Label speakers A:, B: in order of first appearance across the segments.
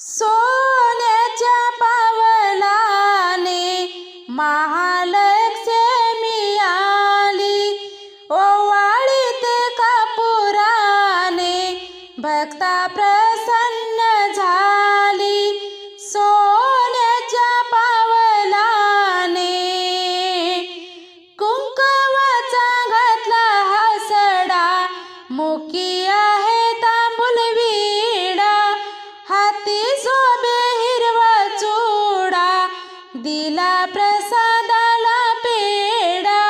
A: सोन्याच्या पावलाने महालक्ष्मी आली. ओवाळीत कापुराने भक्ता प्रसन्न दिला प्रसादाला पेडा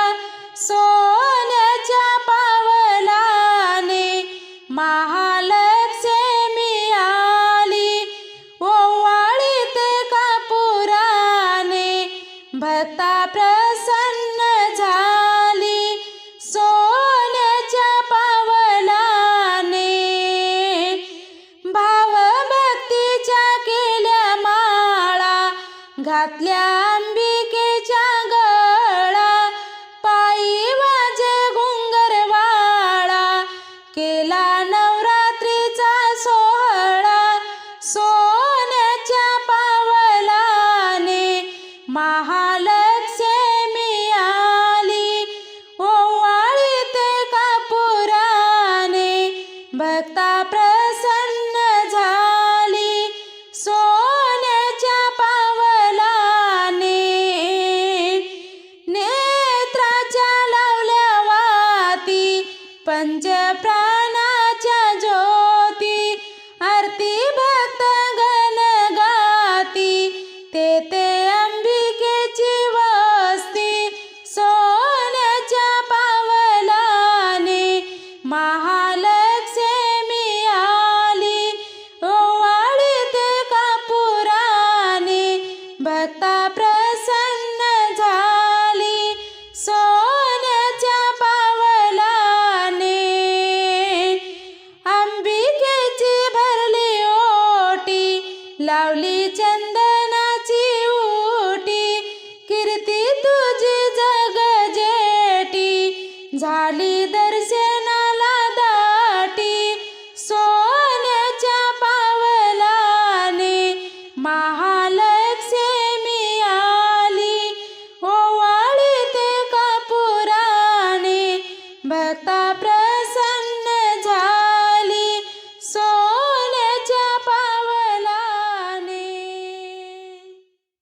A: सोन्याच्या पावलाने महालक्ष्मी आली. ओवाळीत कापुराने भक्ता प्रसन्न झाली. सोन्याच्या पावलाने भावभक्तीच्या केल्या माळा घातल्या ज्योति आरति भतगलगा ते ते अम्बिके वस्ति सोलच महा ಚಂದ